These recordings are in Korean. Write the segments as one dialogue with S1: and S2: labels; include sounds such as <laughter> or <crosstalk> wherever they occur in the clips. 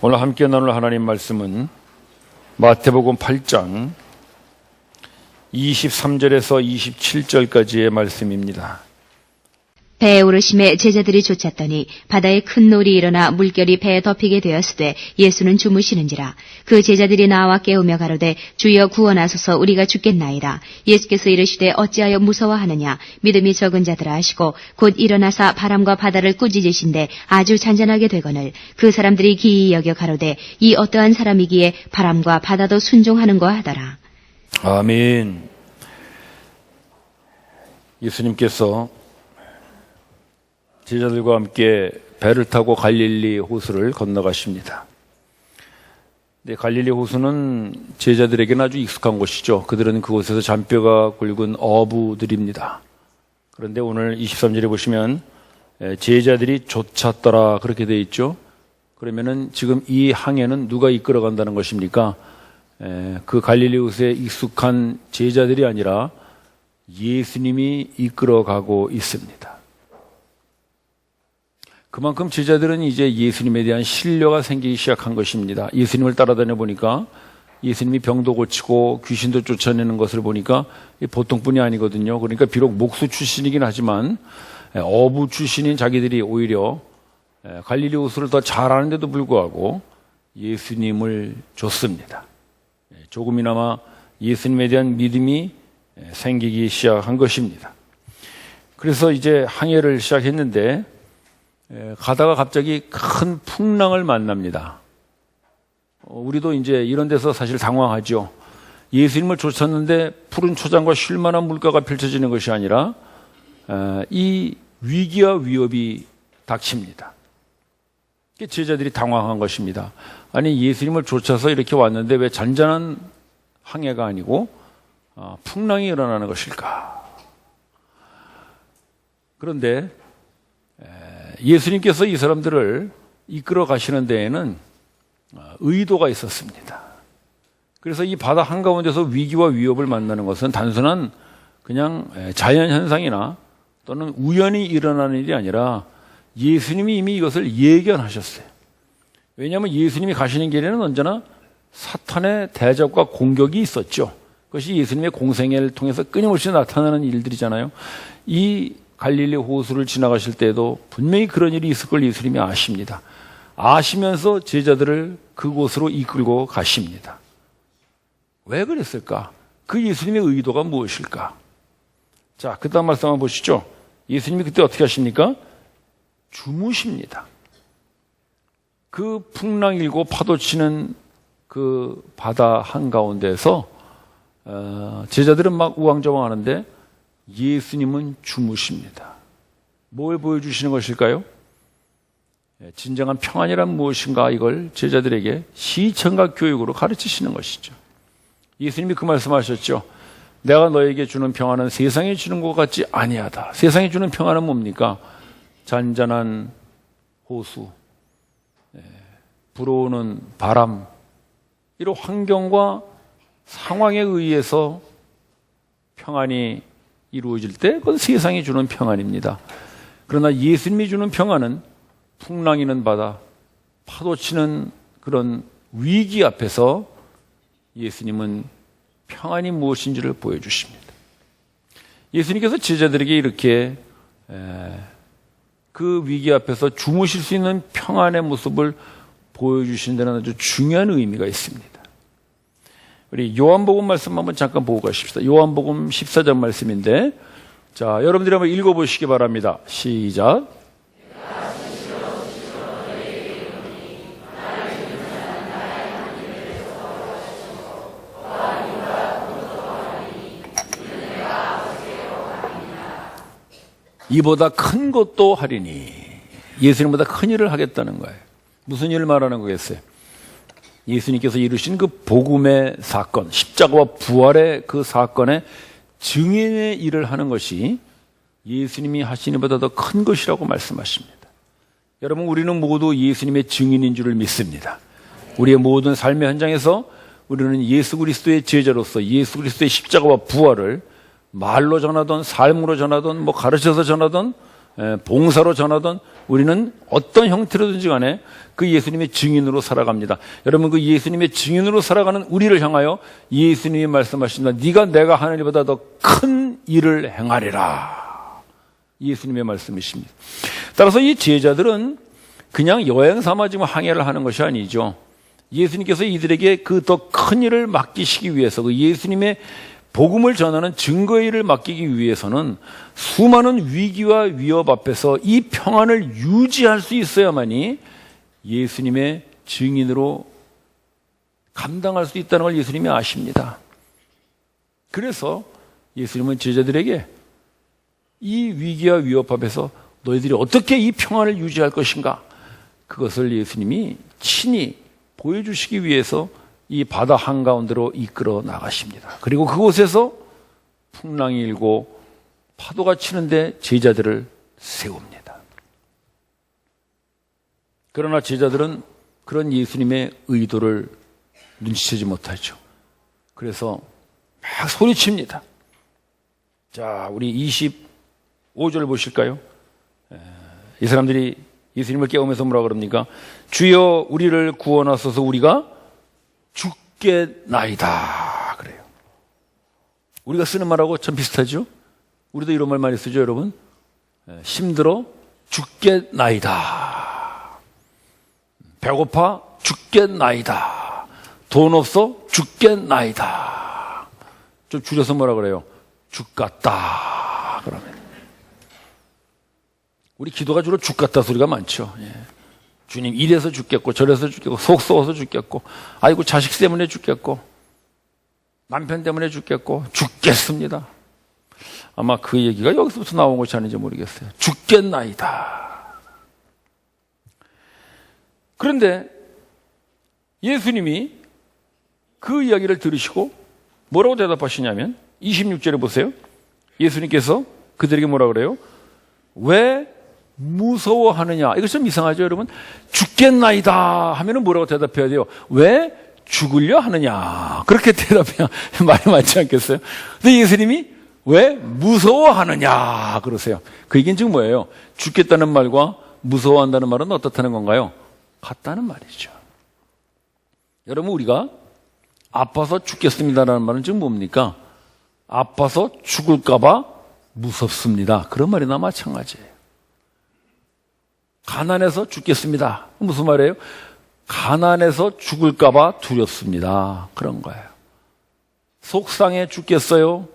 S1: 오늘 함께 나눌 하나님 말씀은 마태복음 8장 23절에서 27절까지의 말씀입니다.
S2: 배에 오르심에 제자들이 쫓았더니 바다에 큰 놀이 일어나 물결이 배에 덮이게 되었으되 예수는 주무시는지라. 그 제자들이 나와 깨우며 가로되 주여 구원하소서. 우리가 죽겠나이다. 예수께서 이르시되 어찌하여 무서워하느냐? 믿음이 적은 자들아 하시고 곧 일어나사 바람과 바다를 꾸짖으신데 아주 잔잔하게 되거늘. 그 사람들이 기이 여겨 가로되 이 어떠한 사람이기에 바람과 바다도 순종하는거 하더라.
S1: 아멘. 예수님께서 제자들과 함께 배를 타고 갈릴리 호수를 건너가십니다. 네, 갈릴리 호수는 제자들에게는 아주 익숙한 곳이죠. 그들은 그곳에서 잔뼈가 굵은 어부들입니다. 그런데 오늘 23절에 보시면 에, 제자들이 쫓았더라 그렇게 돼 있죠. 그러면은 지금 이 항해는 누가 이끌어 간다는 것입니까? 에, 그 갈릴리 호수에 익숙한 제자들이 아니라 예수님이 이끌어 가고 있습니다. 그만큼 제자들은 이제 예수님에 대한 신뢰가 생기기 시작한 것입니다. 예수님을 따라다녀 보니까 예수님이 병도 고치고 귀신도 쫓아내는 것을 보니까 보통뿐이 아니거든요. 그러니까 비록 목수 출신이긴 하지만 어부 출신인 자기들이 오히려 갈릴리 호수를 더 잘하는데도 불구하고 예수님을 줬습니다. 조금이나마 예수님에 대한 믿음이 생기기 시작한 것입니다. 그래서 이제 항해를 시작했는데 에, 가다가 갑자기 큰 풍랑을 만납니다. 어, 우리도 이제 이런 데서 사실 당황하죠. 예수님을 쫓았는데 푸른 초장과 쉴만한 물가가 펼쳐지는 것이 아니라 에, 이 위기와 위협이 닥칩니다. 제자들이 당황한 것입니다. 아니 예수님을 쫓아서 이렇게 왔는데 왜 잔잔한 항해가 아니고 어, 풍랑이 일어나는 것일까? 그런데 예수님께서 이 사람들을 이끌어 가시는 데에는 어, 의도가 있었습니다. 그래서 이 바다 한가운데서 위기와 위협을 만나는 것은 단순한 그냥 자연 현상이나 또는 우연히 일어나는 일이 아니라 예수님이 이미 이것을 예견하셨어요. 왜냐하면 예수님이 가시는 길에는 언제나 사탄의 대적과 공격이 있었죠. 그것이 예수님의 공생애를 통해서 끊임없이 나타나는 일들이잖아요. 이 갈릴리 호수를 지나가실 때도 분명히 그런 일이 있을 걸 예수님이 아십니다. 아시면서 제자들을 그곳으로 이끌고 가십니다. 왜 그랬을까? 그 예수님의 의도가 무엇일까? 자, 그 다음 말씀 한번 보시죠. 예수님이 그때 어떻게 하십니까? 주무십니다. 그 풍랑 일고 파도 치는 그 바다 한가운데서 어, 제자들은 막 우왕좌왕 하는데 예수님은 주무십니다. 뭘 보여주시는 것일까요? 예, 진정한 평안이란 무엇인가 이걸 제자들에게 시청각 교육으로 가르치시는 것이죠. 예수님이 그 말씀하셨죠. 내가 너에게 주는 평안은 세상에 주는 것 같지 아니하다. 세상에 주는 평안은 뭡니까? 잔잔한 호수, 예, 불어오는 바람, 이런 환경과 상황에 의해서 평안이 이루어질 때 그건 세상이 주는 평안입니다. 그러나 예수님이 주는 평안은 풍랑이는 바다, 파도 치는 그런 위기 앞에서 예수님은 평안이 무엇인지를 보여주십니다. 예수님께서 제자들에게 이렇게 그 위기 앞에서 주무실 수 있는 평안의 모습을 보여주신 데는 아주 중요한 의미가 있습니다. 우리 요한복음 말씀 한번 잠깐 보고 가십시다. 요한복음 14장 말씀인데, 자, 여러분들이 한번 읽어보시기 바랍니다. 시작. 이보다 큰 것도 하리니 예수님보다 큰 일을 하겠다는 거예요. 무슨 일을 말하는 거겠어요? 예수님께서 이루신 그 복음의 사건, 십자가와 부활의 그 사건의 증인의 일을 하는 것이 예수님이 하시는 것보다 더 큰 것이라고 말씀하십니다. 여러분, 우리는 모두 예수님의 증인인 줄을 믿습니다. 우리의 모든 삶의 현장에서 우리는 예수 그리스도의 제자로서 예수 그리스도의 십자가와 부활을 말로 전하던 삶으로 전하던 뭐 가르쳐서 전하던 봉사로 전하던 우리는 어떤 형태로든지 간에 그 예수님의 증인으로 살아갑니다. 여러분 그 예수님의 증인으로 살아가는 우리를 향하여 예수님이 말씀하신다. 네가 내가 하는 일보다 더 큰 일을 행하리라. 예수님의 말씀이십니다. 따라서 이 제자들은 그냥 여행 삼아 지금 항해를 하는 것이 아니죠. 예수님께서 이들에게 그 더 큰 일을 맡기시기 위해서 그 예수님의 복음을 전하는 증거의 일을 맡기기 위해서는 수많은 위기와 위협 앞에서 이 평안을 유지할 수 있어야만이 예수님의 증인으로 감당할 수 있다는 걸 예수님이 아십니다. 그래서 예수님은 제자들에게 이 위기와 위협 앞에서 너희들이 어떻게 이 평안을 유지할 것인가? 그것을 예수님이 친히 보여주시기 위해서 이 바다 한가운데로 이끌어 나가십니다. 그리고 그곳에서 풍랑이 일고 파도가 치는데 제자들을 세웁니다. 그러나 제자들은 그런 예수님의 의도를 눈치채지 못하죠. 그래서 막 소리칩니다. 자, 우리 25절 보실까요? 에, 이 사람들이 예수님을 깨우면서 뭐라 그럽니까? 주여 우리를 구원하소서 우리가 죽겠나이다. 그래요. 우리가 쓰는 말하고 참 비슷하죠? 우리도 이런 말 많이 쓰죠, 여러분? 에, 힘들어 죽겠나이다. 배고파 죽겠나이다. 돈 없어 죽겠나이다. 좀 줄여서 뭐라 그래요? 죽겠다. 그러면. 우리 기도가 주로 죽겠다 소리가 많죠. 예. 주님 이래서 죽겠고 저래서 죽겠고 속 썩어서 죽겠고 아이고 자식 때문에 죽겠고 남편 때문에 죽겠고 죽겠습니다. 아마 그 얘기가 여기서부터 나온 것이 아닌지 모르겠어요. 죽겠나이다. 그런데 예수님이 그 이야기를 들으시고 뭐라고 대답하시냐면 26절에 보세요. 예수님께서 그들에게 뭐라 그래요? 왜 무서워하느냐? 이거 좀 이상하죠, 여러분? 죽겠나이다 하면은 뭐라고 대답해야 돼요? 왜 죽으려 하느냐? 그렇게 <laughs> 대답해야 말이 맞지 않겠어요? 근데 예수님이 왜 무서워하느냐? 그러세요. 그 얘기는 지금 뭐예요? 죽겠다는 말과 무서워한다는 말은 어떻다는 건가요? 같다는 말이죠. 여러분, 우리가 아파서 죽겠습니다라는 말은 지금 뭡니까? 아파서 죽을까봐 무섭습니다. 그런 말이나 마찬가지예요. 가난해서 죽겠습니다. 무슨 말이에요? 가난해서 죽을까봐 두렵습니다. 그런 거예요. 속상해 죽겠어요?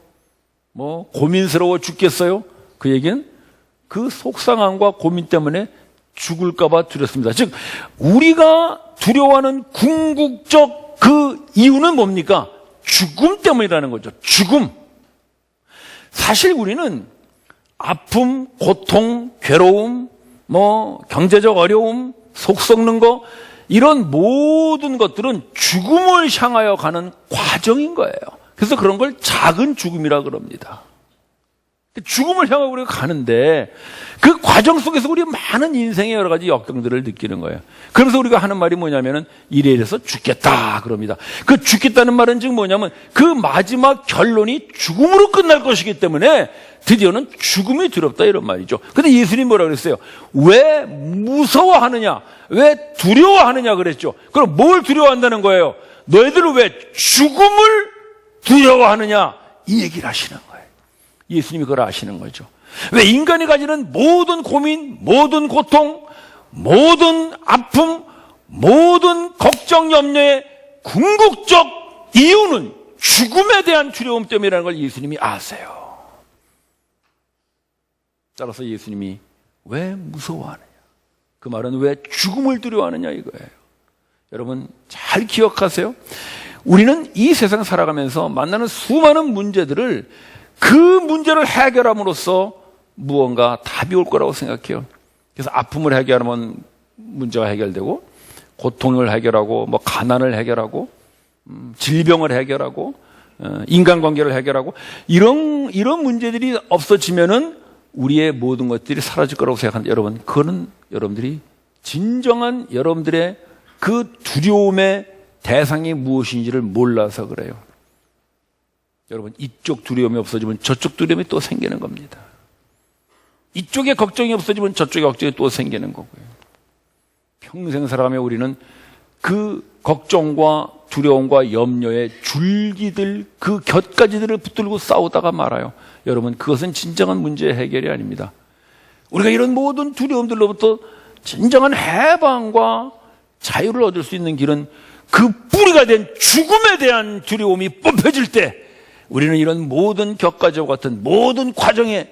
S1: 뭐, 고민스러워 죽겠어요? 그 얘기는 그 속상함과 고민 때문에 죽을까봐 두렵습니다. 즉, 우리가 두려워하는 궁극적 그 이유는 뭡니까? 죽음 때문이라는 거죠. 죽음. 사실 우리는 아픔, 고통, 괴로움, 뭐 경제적 어려움, 속 썩는 거 이런 모든 것들은 죽음을 향하여 가는 과정인 거예요. 그래서 그런 걸 작은 죽음이라 그럽니다. 죽음을 향하고 우리가 가는데 그 과정 속에서 우리 많은 인생의 여러 가지 역경들을 느끼는 거예요. 그래서 우리가 하는 말이 뭐냐면은 이래 이래서 죽겠다 그럽니다. 그 죽겠다는 말은 지금 뭐냐면 그 마지막 결론이 죽음으로 끝날 것이기 때문에 드디어는 죽음이 두렵다 이런 말이죠. 근데 예수님 뭐라 그랬어요? 왜 무서워하느냐? 왜 두려워하느냐 그랬죠. 그럼 뭘 두려워한다는 거예요? 너희들은 왜 죽음을 두려워하느냐? 이 얘기를 하시는 거예요. 예수님이 그걸 아시는 거죠. 왜 인간이 가지는 모든 고민, 모든 고통, 모든 아픔, 모든 걱정, 염려의 궁극적 이유는 죽음에 대한 두려움 때문이라는 걸 예수님이 아세요. 따라서 예수님이 왜 무서워하느냐? 그 말은 왜 죽음을 두려워하느냐 이거예요. 여러분 잘 기억하세요. 우리는 이 세상 살아가면서 만나는 수많은 문제들을 그 문제를 해결함으로써 무언가 답이 올 거라고 생각해요. 그래서 아픔을 해결하면 문제가 해결되고 고통을 해결하고 뭐 가난을 해결하고 음, 질병을 해결하고 어, 인간관계를 해결하고 이런 이런 문제들이 없어지면은 우리의 모든 것들이 사라질 거라고 생각하는데 여러분 그거는 여러분들이 진정한 여러분들의 그 두려움의 대상이 무엇인지를 몰라서 그래요. 여러분 이쪽 두려움이 없어지면 저쪽 두려움이 또 생기는 겁니다. 이쪽에 걱정이 없어지면 저쪽에 걱정이 또 생기는 거고요. 평생 살아가며 우리는 그 걱정과 두려움과 염려에 줄기들 그 곁가지들을 붙들고 싸우다가 말아요. 여러분 그것은 진정한 문제의 해결이 아닙니다. 우리가 이런 모든 두려움들로부터 진정한 해방과 자유를 얻을 수 있는 길은 그 뿌리가 된 죽음에 대한 두려움이 뽑혀질 때 우리는 이런 모든 격가지와 같은 모든 과정의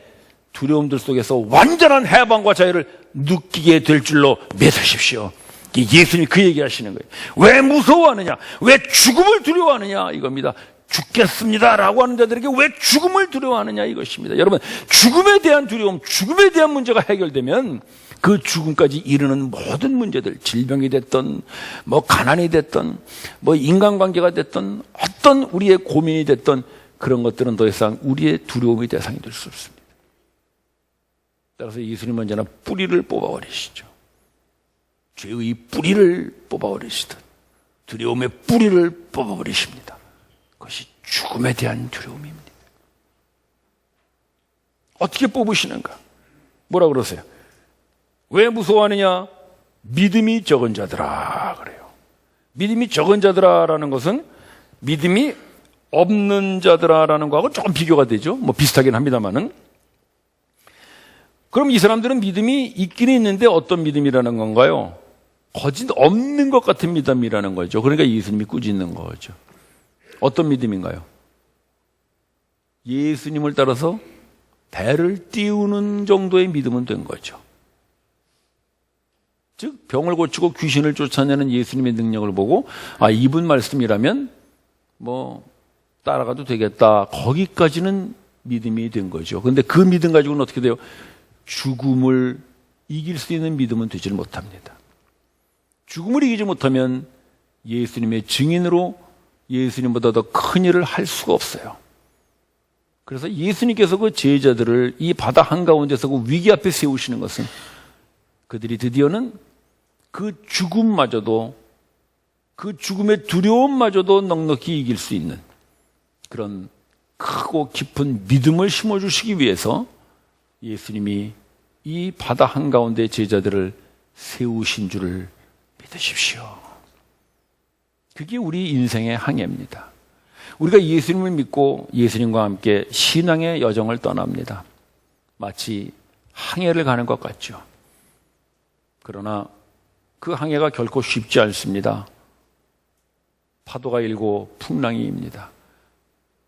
S1: 두려움들 속에서 완전한 해방과 자유를 느끼게 될 줄로 믿으십시오. 이 예수님이 그 얘기 하시는 거예요. 왜 무서워하느냐? 왜 죽음을 두려워하느냐? 이겁니다. 죽겠습니다 라고 하는 자들에게 왜 죽음을 두려워하느냐 이것입니다. 여러분, 죽음에 대한 두려움, 죽음에 대한 문제가 해결되면 그 죽음까지 이르는 모든 문제들, 질병이 됐던, 뭐 가난이 됐던, 뭐 인간관계가 됐던, 어떤 우리의 고민이 됐던 그런 것들은 더 이상 우리의 두려움의 대상이 될 수 없습니다. 따라서 예수님 언제나 뿌리를 뽑아버리시죠. 죄의 뿌리를 뽑아버리시듯 두려움의 뿌리를 뽑아버리십니다. 그것이 죽음에 대한 두려움입니다. 어떻게 뽑으시는가? 뭐라 그러세요? 왜 무서워하느냐? 믿음이 적은 자들아 그래요. 믿음이 적은 자들아라는 것은 믿음이 없는 자들아라는 거하고 조금 비교가 되죠. 뭐 비슷하긴 합니다만은. 그럼 이 사람들은 믿음이 있기는 있는데 어떤 믿음이라는 건가요? 거짓 없는 것 같은 믿음이라는 거죠. 그러니까 예수님이 꾸짖는 거죠. 어떤 믿음인가요? 예수님을 따라서 배를 띄우는 정도의 믿음은 된 거죠. 즉 병을 고치고 귀신을 쫓아내는 예수님의 능력을 보고 아 이분 말씀이라면 뭐 따라가도 되겠다. 거기까지는 믿음이 된 거죠. 근데 그 믿음 가지고는 어떻게 돼요? 죽음을 이길 수 있는 믿음은 되질 못합니다. 죽음을 이기지 못하면 예수님의 증인으로 예수님보다 더 큰 일을 할 수가 없어요. 그래서 예수님께서 그 제자들을 이 바다 한가운데서 그 위기 앞에 세우시는 것은 그들이 드디어는 그 죽음마저도 그 죽음의 두려움마저도 넉넉히 이길 수 있는 그런 크고 깊은 믿음을 심어주시기 위해서 예수님이 이 바다 한가운데 제자들을 세우신 줄을 믿으십시오. 그게 우리 인생의 항해입니다. 우리가 예수님을 믿고 예수님과 함께 신앙의 여정을 떠납니다. 마치 항해를 가는 것 같죠. 그러나 그 항해가 결코 쉽지 않습니다. 파도가 일고 풍랑이 입니다.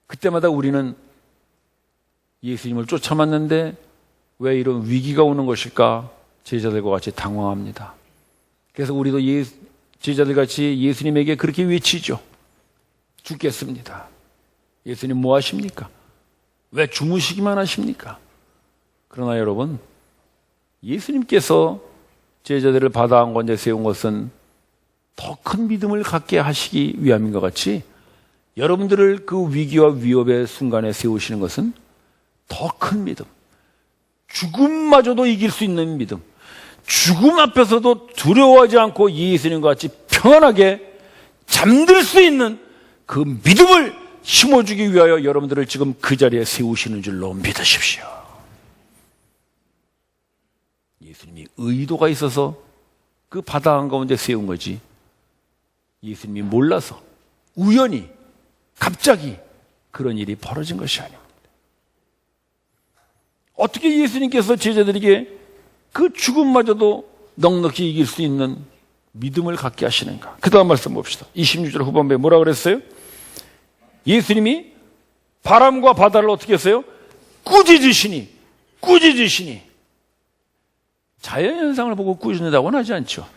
S1: 그때마다 우리는 예수님을 쫓아맞는데 왜 이런 위기가 오는 것일까? 제자들과 같이 당황합니다. 그래서 우리도 예, 제자들 같이 예수님에게 그렇게 외치죠. 죽겠습니다. 예수님 뭐 하십니까? 왜 주무시기만 하십니까? 그러나 여러분, 예수님께서 제자들을 바다 한 건데 세운 것은 더 큰 믿음을 갖게 하시기 위함인 것 같이 여러분들을 그 위기와 위협의 순간에 세우시는 것은 더 큰 믿음. 죽음마저도 이길 수 있는 믿음. 죽음 앞에서도 두려워하지 않고 예수님과 같이 평안하게 잠들 수 있는 그 믿음을 심어주기 위하여 여러분들을 지금 그 자리에 세우시는 줄로 믿으십시오. 예수님이 의도가 있어서 그 바다 한가운데 세운 거지. 예수님이 몰라서 우연히 갑자기 그런 일이 벌어진 것이 아닙니다. 어떻게 예수님께서 제자들에게 그 죽음마저도 넉넉히 이길 수 있는 믿음을 갖게 하시는가? 그 다음 말씀 봅시다. 26절 후반부에 뭐라 그랬어요? 예수님이 바람과 바다를 어떻게 했어요? 꾸짖으시니, 꾸짖으시니. 자연현상을 보고 꾸짖는다고는 하지 않죠.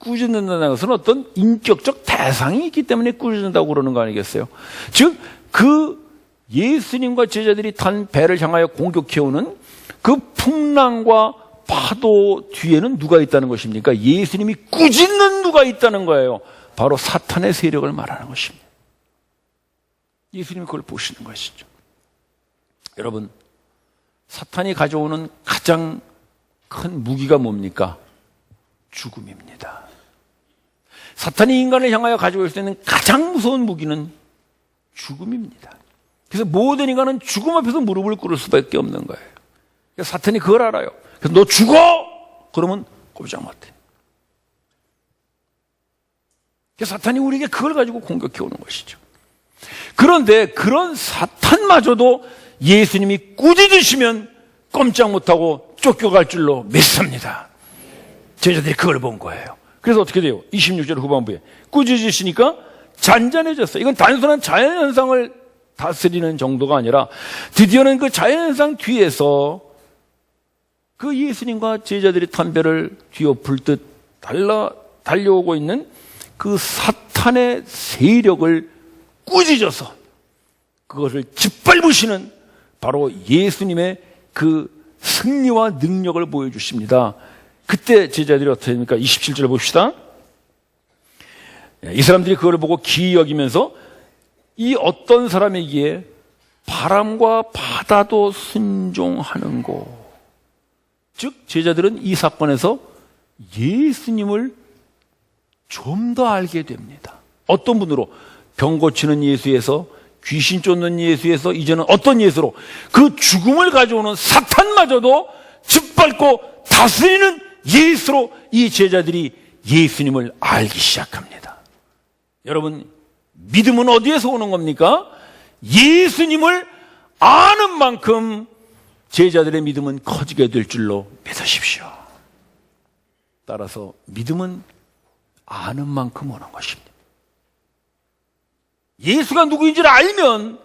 S1: 꾸짖는다는 것은 어떤 인격적 대상이 있기 때문에 꾸짖는다고 그러는 거 아니겠어요? 즉, 그 예수님과 제자들이 탄 배를 향하여 공격해오는 그 풍랑과 파도 뒤에는 누가 있다는 것입니까? 예수님이 꾸짖는 누가 있다는 거예요. 바로 사탄의 세력을 말하는 것입니다. 예수님이 그걸 보시는 것이죠. 여러분, 사탄이 가져오는 가장 큰 무기가 뭡니까? 죽음입니다. 사탄이 인간을 향하여 가지고 있을 수 있는 가장 무서운 무기는 죽음입니다. 그래서 모든 인간은 죽음 앞에서 무릎을 꿇을 수밖에 없는 거예요. 그래서 사탄이 그걸 알아요. 그래서 너 죽어! 그러면 꼼짝 못해. 그래서 사탄이 우리에게 그걸 가지고 공격해 오는 것이죠. 그런데 그런 사탄마저도 예수님이 꾸짖으시면 꼼짝 못하고 쫓겨갈 줄로 믿습니다. 제자들이 그걸 본 거예요. 그래서 어떻게 돼요? 26절 후반부에 꾸짖으시니까 잔잔해졌어요. 이건 단순한 자연현상을 다스리는 정도가 아니라 드디어는 그 자연현상 뒤에서 그 예수님과 제자들의 담배를 뒤엎을 듯 달라, 달려오고 있는 그 사탄의 세력을 꾸짖어서 그것을 짓밟으시는 바로 예수님의 그 승리와 능력을 보여주십니다. 그때 제자들이 어떻게 됩니까? 27절 봅시다. 이 사람들이 그걸 보고 기이 여기면서 이 어떤 사람에게 바람과 바다도 순종하는고. 즉, 제자들은 이 사건에서 예수님을 좀 더 알게 됩니다. 어떤 분으로? 병 고치는 예수에서 귀신 쫓는 예수에서 이제는 어떤 예수로 그 죽음을 가져오는 사탄마저도 짓밟고 다스리는 예수로 이 제자들이 예수님을 알기 시작합니다. 여러분, 믿음은 어디에서 오는 겁니까? 예수님을 아는 만큼 제자들의 믿음은 커지게 될 줄로 믿으십시오. 따라서 믿음은 아는 만큼 오는 것입니다. 예수가 누구인지를 알면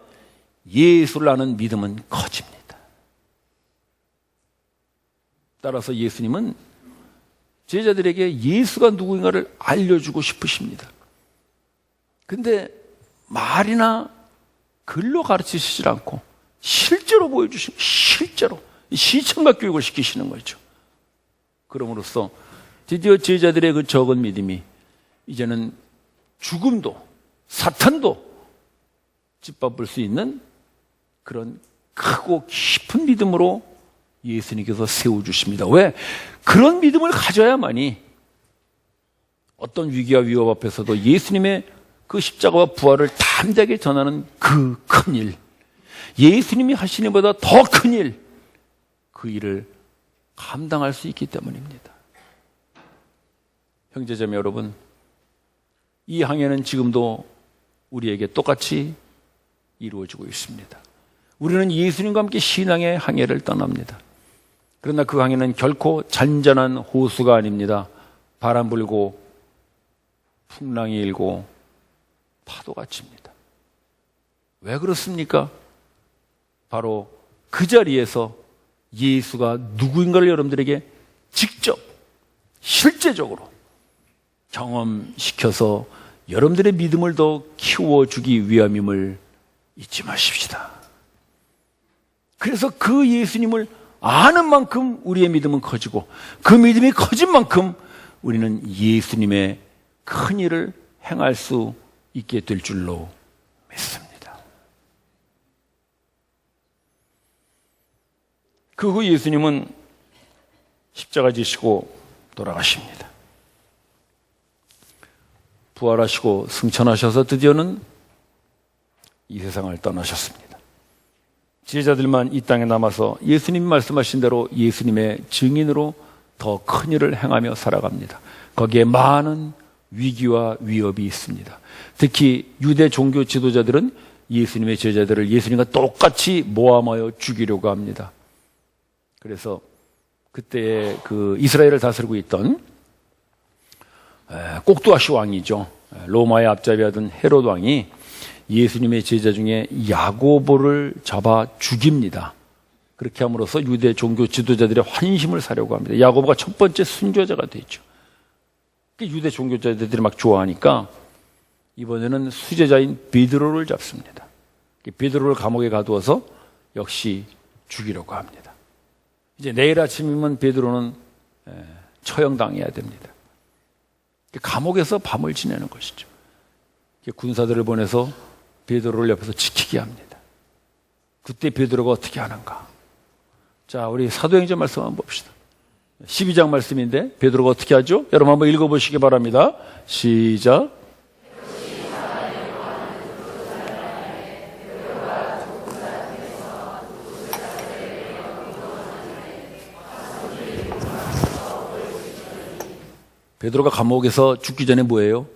S1: 예수를 아는 믿음은 커집니다. 따라서 예수님은 제자들에게 예수가 누구인가를 알려주고 싶으십니다. 근데 말이나 글로 가르치시질 않고 실제로 보여주시는 실제로 시청각 교육을 시키시는 거죠. 그럼으로써 드디어 제자들의 그 적은 믿음이 이제는 죽음도 사탄도 짓밟을 수 있는 그런 크고 깊은 믿음으로 예수님께서 세워주십니다. 왜? 그런 믿음을 가져야만이 어떤 위기와 위협 앞에서도 예수님의 그 십자가와 부활을 담대하게 전하는 그 큰 일, 예수님이 하시는 것보다 더 큰 일, 그 일을 감당할 수 있기 때문입니다. 형제자매 여러분, 이 항해는 지금도 우리에게 똑같이 이루어지고 있습니다. 우리는 예수님과 함께 신앙의 항해를 떠납니다. 그러나 그 항해는 결코 잔잔한 호수가 아닙니다. 바람 불고 풍랑이 일고 파도가 칩니다. 왜 그렇습니까? 바로 그 자리에서 예수가 누구인가를 여러분들에게 직접 실제적으로 경험시켜서 여러분들의 믿음을 더 키워주기 위함임을 잊지 마십시다. 그래서 그 예수님을 아는 만큼 우리의 믿음은 커지고 그 믿음이 커진 만큼 우리는 예수님의 큰 일을 행할 수 있게 될 줄로 믿습니다. 그 후 예수님은 십자가 지시고 돌아가십니다. 부활하시고 승천하셔서 드디어는 이 세상을 떠나셨습니다. 제자들만 이 땅에 남아서 예수님 말씀하신 대로 예수님의 증인으로 더 큰 일을 행하며 살아갑니다. 거기에 많은 위기와 위협이 있습니다. 특히 유대 종교 지도자들은 예수님의 제자들을 예수님과 똑같이 모함하여 죽이려고 합니다. 그래서 그때 그 이스라엘을 다스리고 있던 꼭두아시 왕이죠. 로마의 앞잡이하던 헤롯 왕이 예수님의 제자 중에 야고보를 잡아 죽입니다. 그렇게 함으로써 유대 종교 지도자들의 환심을 사려고 합니다. 야고보가 첫 번째 순교자가 되죠. 유대 종교자들이 막 좋아하니까 이번에는 수제자인 베드로를 잡습니다. 베드로를 감옥에 가두어서 역시 죽이려고 합니다. 이제 내일 아침이면 베드로는 처형당해야 됩니다. 감옥에서 밤을 지내는 것이죠. 군사들을 보내서 베드로를 옆에서 지키게 합니다. 그때 베드로가 어떻게 하는가? 자, 우리 사도행전 말씀 한번 봅시다. 12장 말씀인데 베드로가 어떻게 하죠? 여러분 한번 읽어 보시기 바랍니다. 시작. 베드로가 감옥에서 죽기 전에 뭐예요?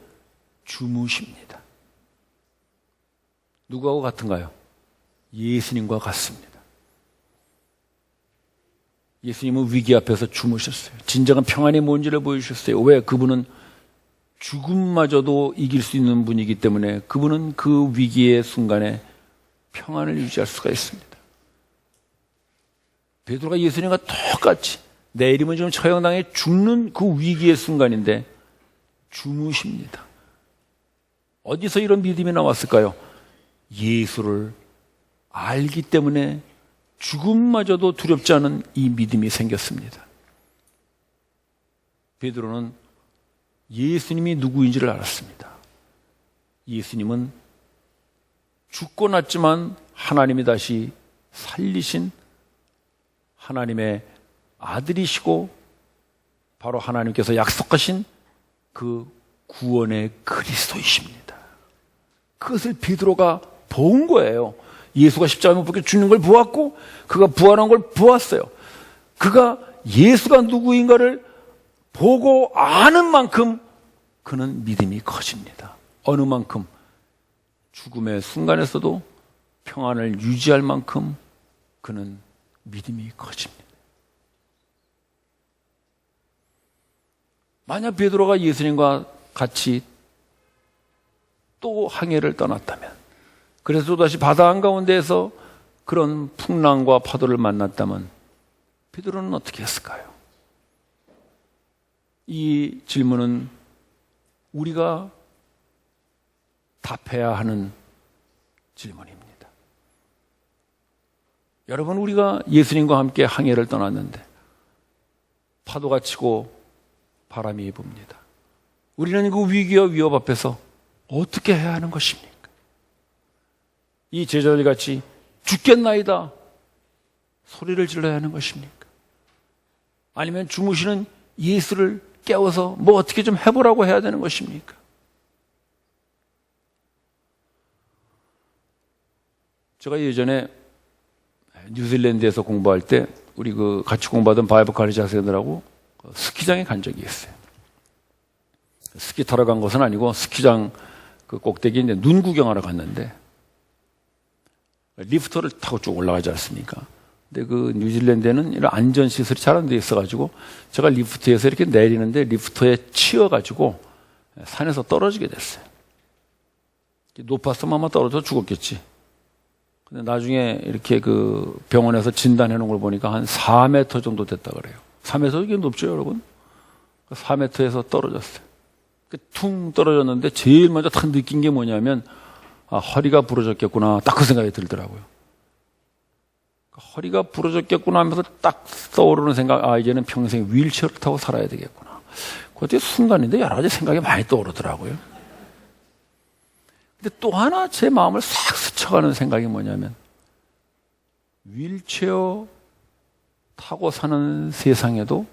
S1: 주무십니다. 누구하고 같은가요? 예수님과 같습니다. 예수님은 위기 앞에서 주무셨어요. 진정한 평안이 뭔지를 보여주셨어요. 왜? 그분은 죽음마저도 이길 수 있는 분이기 때문에 그분은 그 위기의 순간에 평안을 유지할 수가 있습니다. 베드로가 예수님과 똑같이 내일이면 지금 처형당해 죽는 그 위기의 순간인데 주무십니다. 어디서 이런 믿음이 나왔을까요? 예수를 알기 때문에 죽음마저도 두렵지 않은 이 믿음이 생겼습니다. 베드로는 예수님이 누구인지를 알았습니다. 예수님은 죽고 났지만 하나님이 다시 살리신 하나님의 아들이시고 바로 하나님께서 약속하신 그 구원의 그리스도이십니다. 그것을 베드로가 본 거예요. 예수가 십자가에 못 박혀 죽는 걸 보았고 그가 부활한 걸 보았어요. 그가 예수가 누구인가를 보고 아는 만큼 그는 믿음이 커집니다. 어느 만큼 죽음의 순간에서도 평안을 유지할 만큼 그는 믿음이 커집니다. 만약 베드로가 예수님과 같이 또 항해를 떠났다면 그래서 또다시 바다 한가운데에서 그런 풍랑과 파도를 만났다면 베드로는 어떻게 했을까요? 이 질문은 우리가 답해야 하는 질문입니다. 여러분, 우리가 예수님과 함께 항해를 떠났는데 파도가 치고 바람이 붑니다. 우리는 그 위기와 위협 앞에서 어떻게 해야 하는 것입니까? 이 제자들 같이 죽겠나이다 소리를 질러야 하는 것입니까? 아니면 주무시는 예수를 깨워서 뭐 어떻게 좀 해보라고 해야 되는 것입니까? 제가 예전에 뉴질랜드에서 공부할 때 우리 그 같이 공부하던 바이브 카리지 학생들하고 스키장에 간 적이 있어요. 스키 타러 간 것은 아니고 스키장 그 꼭대기에 눈 구경하러 갔는데 리프트를 타고 쭉 올라가지 않습니까? 근데 그 뉴질랜드에는 이런 안전 시설이 잘 안 돼 있어가지고 제가 리프트에서 이렇게 내리는데 리프트에 치여가지고 산에서 떨어지게 됐어요. 높았으면 아마 떨어져 죽었겠지. 근데 나중에 이렇게 그 병원에서 진단해 놓은 걸 보니까 한 4m 정도 됐다 그래요. 3m 이게 높죠, 여러분? 4m에서 떨어졌어요. 그퉁 떨어졌는데 제일 먼저 딱 느낀 게 뭐냐면 아, 허리가 부러졌겠구나. 딱 그 생각이 들더라고요. 허리가 부러졌겠구나 하면서 딱 떠오르는 생각, 아, 이제는 평생 휠체어를 타고 살아야 되겠구나. 그때 순간인데 여러 가지 생각이 많이 떠오르더라고요. 근데 또 하나 제 마음을 싹 스쳐가는 생각이 뭐냐면, 휠체어 타고 사는 세상에도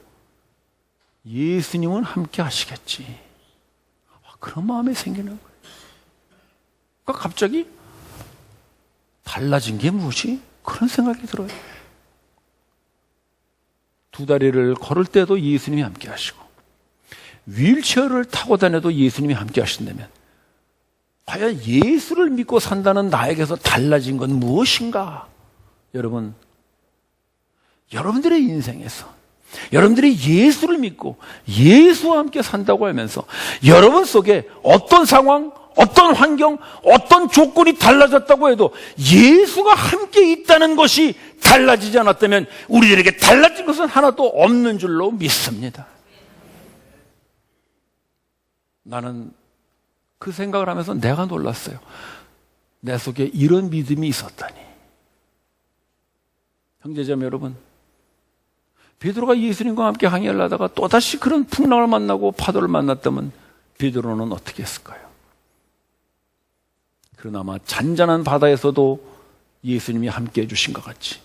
S1: 예수님은 함께 하시겠지. 아, 그런 마음이 생기는 거예요. 그러니까 갑자기 달라진 게 무엇이? 그런 생각이 들어요. 두 다리를 걸을 때도 예수님이 함께 하시고, 휠체어를 타고 다녀도 예수님이 함께 하신다면, 과연 예수를 믿고 산다는 나에게서 달라진 건 무엇인가? 여러분, 여러분들의 인생에서 여러분들이 예수를 믿고 예수와 함께 산다고 하면서 여러분 속에 어떤 상황, 어떤 환경, 어떤 조건이 달라졌다고 해도 예수가 함께 있다는 것이 달라지지 않았다면 우리들에게 달라진 것은 하나도 없는 줄로 믿습니다. 나는 그 생각을 하면서 내가 놀랐어요. 내 속에 이런 믿음이 있었다니. 형제자매 여러분, 베드로가 예수님과 함께 항해를 하다가 또다시 그런 풍랑을 만나고 파도를 만났다면 베드로는 어떻게 했을까요? 그러나마 잔잔한 바다에서도 예수님이 함께 해주신 것 같이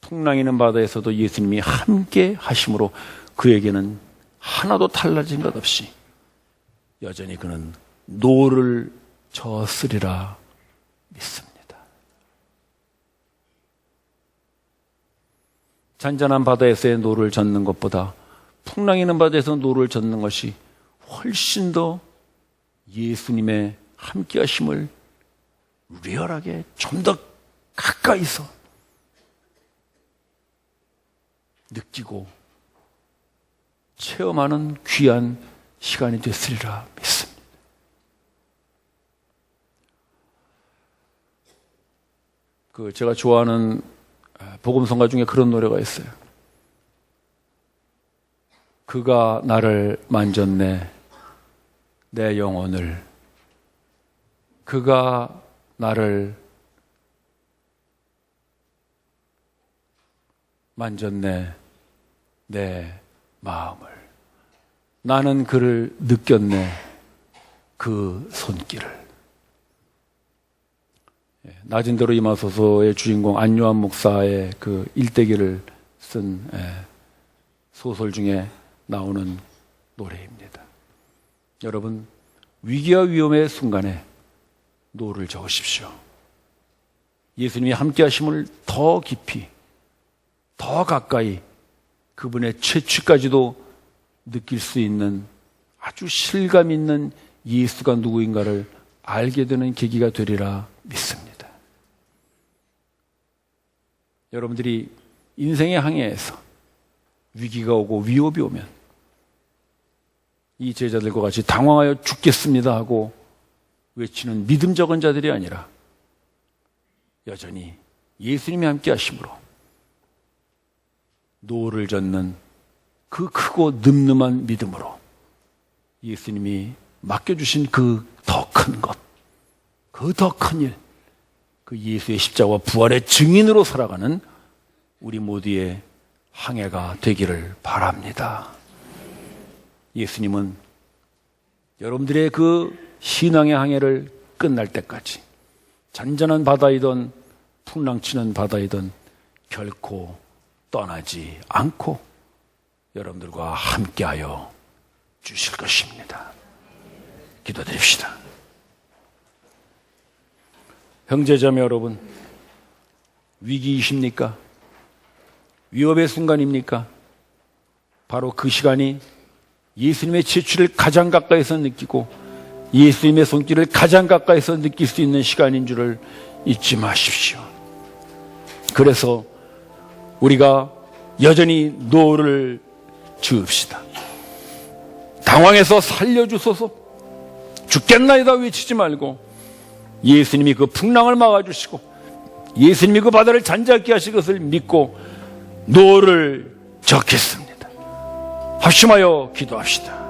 S1: 풍랑이는 바다에서도 예수님이 함께 하심으로 그에게는 하나도 달라진 것 없이 여전히 그는 노를 저으리라 믿습니다. 잔잔한 바다에서의 노를 젓는 것보다 풍랑이는 바다에서 노를 젓는 것이 훨씬 더 예수님의 함께 하심을 리얼하게 좀 더 가까이서 느끼고 체험하는 귀한 시간이 됐으리라 믿습니다. 그 제가 좋아하는 복음성가 중에 그런 노래가 있어요. 그가 나를 만졌네 내 영혼을 그가 나를 만졌네 내 마음을 나는 그를 느꼈네 그 손길을 예, 낮은 대로 임하소서의 주인공 안요한 목사의 그 일대기를 쓴 예, 소설 중에 나오는 노래입니다. 여러분 위기와 위험의 순간에 노를 적으십시오. 예수님이 함께 하심을 더 깊이, 더 가까이 그분의 채취까지도 느낄 수 있는 아주 실감 있는 예수가 누구인가를 알게 되는 계기가 되리라 믿습니다. 여러분들이 인생의 항해에서 위기가 오고 위협이 오면 이 제자들과 같이 당황하여 죽겠습니다 하고 외치는 믿음 적은 자들이 아니라 여전히 예수님이 함께 하심으로 노를 젓는 그 크고 늠름한 믿음으로 예수님이 맡겨주신 그 더 큰 것, 그 더 큰 일, 그 예수의 십자가와 부활의 증인으로 살아가는 우리 모두의 항해가 되기를 바랍니다. 예수님은 여러분들의 그 신앙의 항해를 끝날 때까지 잔잔한 바다이든 풍랑치는 바다이든 결코 떠나지 않고 여러분들과 함께하여 주실 것입니다. 기도드립시다. 형제자매 여러분, 위기이십니까? 위협의 순간입니까? 바로 그 시간이 예수님의 제출을 가장 가까이서 느끼고 예수님의 손길을 가장 가까이서 느낄 수 있는 시간인 줄을 잊지 마십시오. 그래서 우리가 여전히 노를 지읍시다. 당황해서 살려주소서 죽겠나이다 외치지 말고 예수님이 그 풍랑을 막아주시고 예수님이 그 바다를 잔잔케 하실 것을 믿고 노를 적겠습니다. 합심하여 기도합시다.